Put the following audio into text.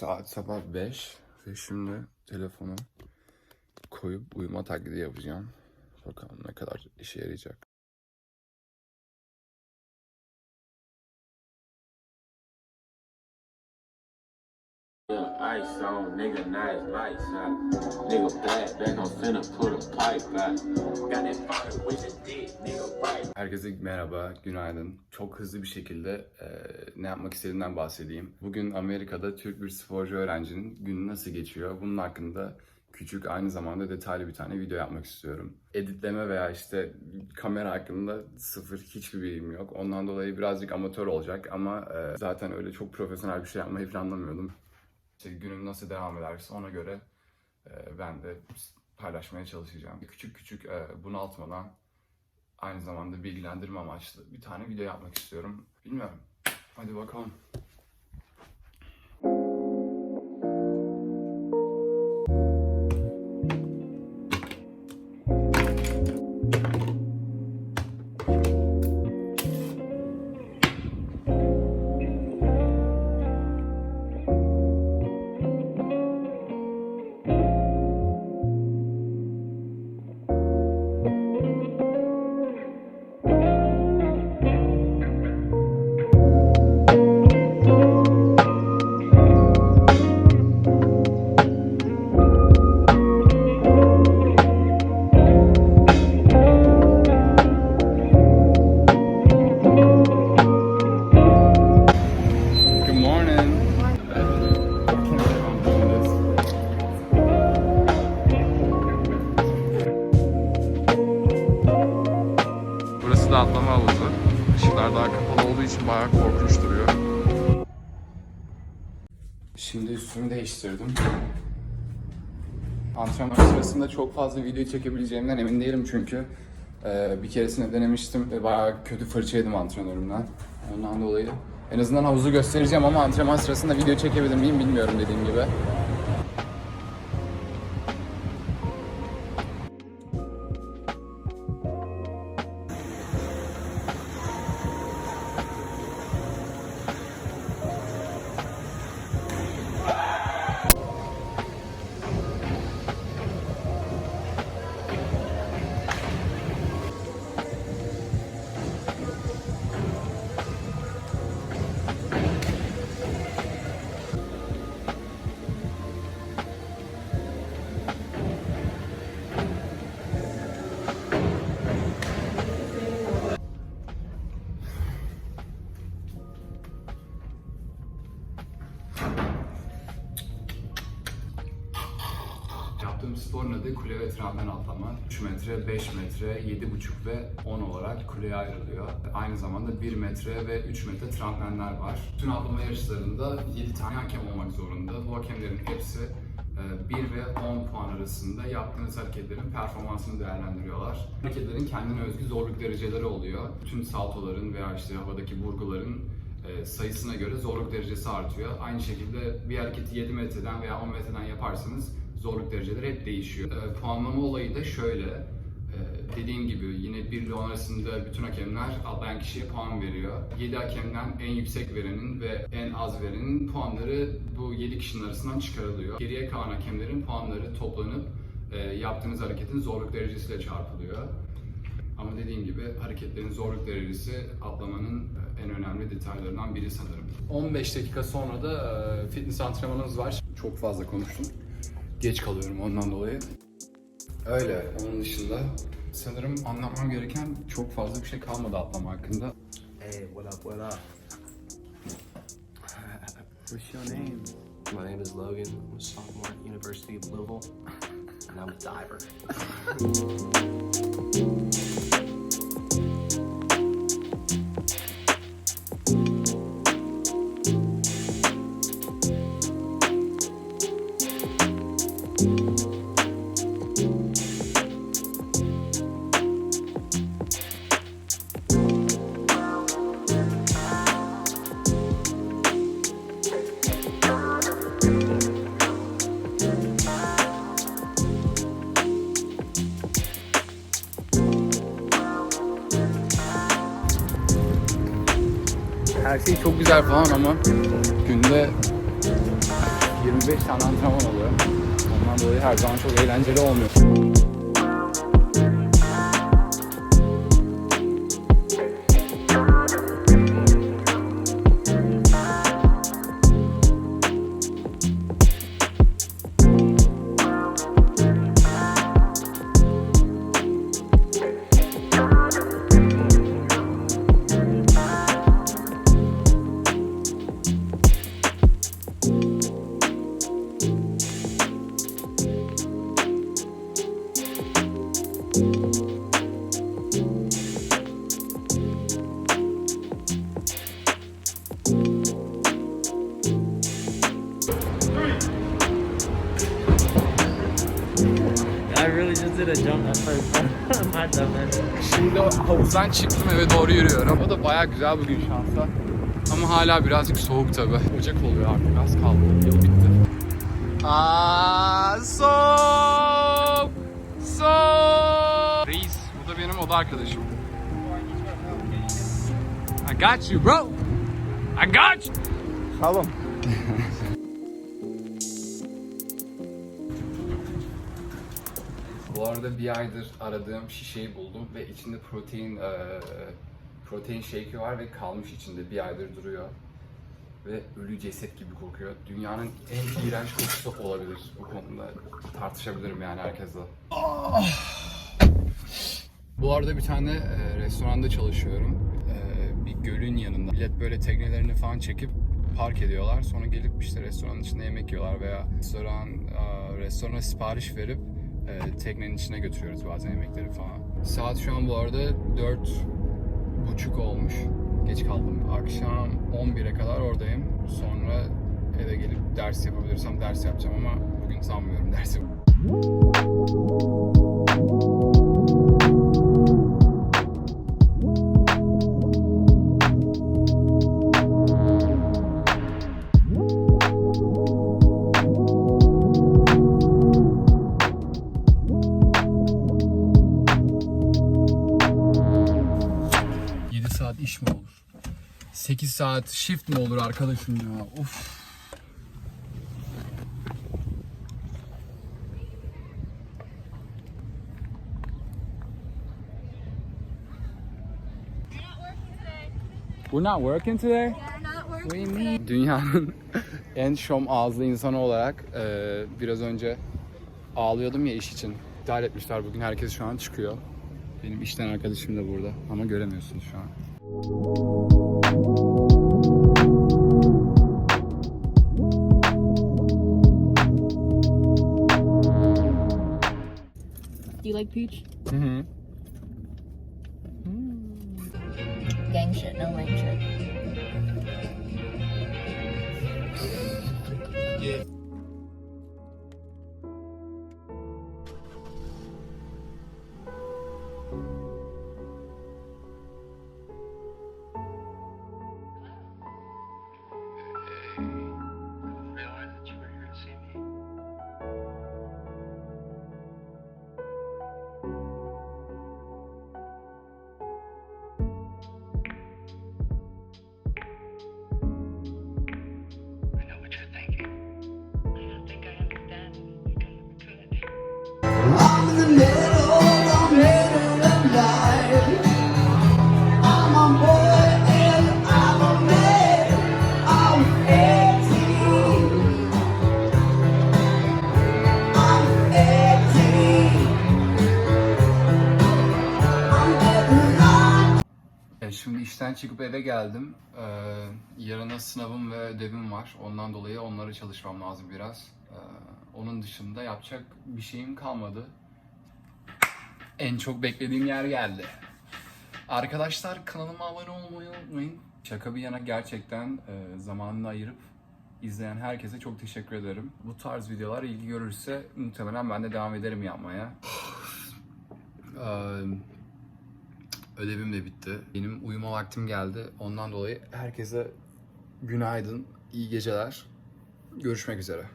Saat sabah 5 ve şimdi telefonu koyup uyuma taklidi yapacağım. Bakalım ne kadar işe yarayacak. İce on, nigga, nice lights out. Nigga, back, back, I'm finna put a pipe out. Got that fire with the dick. Herkese merhaba, günaydın. Çok hızlı bir şekilde e, ne yapmak istediğimden bahsedeyim. Bugün Amerika'da Türk bir sporcu öğrencinin günü nasıl geçiyor? Bunun hakkında küçük aynı zamanda detaylı bir tane video yapmak istiyorum. Editleme veya işte kamera hakkında sıfır hiçbir bilgim yok. Ondan dolayı birazcık amatör olacak ama e, zaten öyle çok profesyonel bir şey yapmayı planlamıyordum. İşte günüm nasıl devam ederse ona göre e, ben de paylaşmaya çalışacağım. Küçük küçük e, bunaltmadan aynı zamanda bilgilendirme amaçlı bir tane video yapmak istiyorum. Bilmiyorum. Hadi bakalım. Işıklar daha kapalı olduğu için bayağı korkunç duruyor. Şimdi üstümü değiştirdim. Antrenman sırasında çok fazla video çekebileceğimden emin değilim çünkü e, bir keresinde denemiştim ve bayağı kötü fırça yedim antrenörümden. Ondan dolayı en azından havuzu göstereceğim ama antrenman sırasında video çekebilir miyim bilmiyorum dediğim gibi. Sporun adı kule ve tramvay atlama. 3 metre, 5 metre, 7,5 ve 10 olarak kuleye ayrılıyor. Aynı zamanda 1 metre ve 3 metre tramplenler var. Bütün atlama yarışlarında 7 tane hakem olmak zorunda. Bu hakemlerin hepsi 1 ve 10 puan arasında yaptığınız hareketlerin performansını değerlendiriyorlar. Hareketlerin kendine özgü zorluk dereceleri oluyor. Bütün saltoların veya işte havadaki vurguların e, sayısına göre zorluk derecesi artıyor. Aynı şekilde bir hareketi 7 metreden veya 10 metreden yaparsanız zorluk dereceleri hep değişiyor. E, puanlama olayı da şöyle. e, dediğim gibi yine 1 ile 10 arasında bütün hakemler atlayan kişiye puan veriyor. 7 hakemden en yüksek verenin ve en az verenin puanları bu 7 kişinin arasından çıkarılıyor. Geriye kalan hakemlerin puanları toplanıp e, yaptığınız hareketin zorluk derecesiyle çarpılıyor. Ama dediğim gibi hareketlerin zorluk derecesi atlamanın e, en önemli detaylarından biri sanırım. 15 dakika sonra da e, fitness antrenmanımız var. Çok fazla konuştum. Geç kalıyorum ondan dolayı. Öyle. Onun dışında sanırım anlatmam gereken çok fazla bir şey kalmadı atlama hakkında. Hey, what up, what up? What's your name? My name is Logan. I'm a sophomore at University of Louisville, and I'm a diver. Her şey çok güzel falan ama günde 25 tane antrenman oluyor. Ondan dolayı her zaman çok eğlenceli olmuyor. I really just did a jump at first. My dumb ass. Şimdi havuzdan çıktım eve doğru yürüyorum. O da baya güzel bugün şansa. Ama hala birazcık soğuk tabi. Ocak oluyor artık az kaldı. Yıl bitti. Aa, soğuk! Soğuk! Reis, bu da benim oda arkadaşım. I got you bro! I got you! Shalom. Bu arada bir aydır aradığım şişeyi buldum ve içinde protein eee, protein shake'i var ve kalmış içinde bir aydır duruyor. Ve ölü ceset gibi kokuyor. Dünyanın en iğrenç kokusu olabilir bu konuda. Tartışabilirim yani herkesle. Bu arada bir tane e, restoranda çalışıyorum. E, bir gölün yanında. Millet böyle teknelerini falan çekip park ediyorlar. Sonra gelip işte restoranın içinde yemek yiyorlar veya restoran e, restorana sipariş verip e, teknenin içine götürüyoruz bazen yemekleri falan. Saat şu an bu arada dört buçuk olmuş. Geç kaldım. Akşam 11'e kadar oradayım. Sonra eve gelip ders yapabilirsem ders yapacağım ama bugün sanmıyorum ders yap- iş mi olur? 8 saat shift mi olur arkadaşım ya? Uf. We're not working today. Dünyanın en şom ağızlı insanı olarak e, biraz önce ağlıyordum ya iş için. İptal etmişler bugün. Herkes şu an çıkıyor. Benim işten arkadaşım da burada ama göremiyorsunuz şu an. Do you like peach? Hı eve geldim. Ee, yarına sınavım ve ödevim var. Ondan dolayı onlara çalışmam lazım biraz. Ee, onun dışında yapacak bir şeyim kalmadı. En çok beklediğim yer geldi. Arkadaşlar kanalıma abone olmayı unutmayın. Şaka bir yana gerçekten e, zamanını ayırıp izleyen herkese çok teşekkür ederim. Bu tarz videolar ilgi görürse muhtemelen ben de devam ederim yapmaya. Ee, Ödevim de bitti. Benim uyuma vaktim geldi. Ondan dolayı herkese günaydın, iyi geceler. Görüşmek üzere.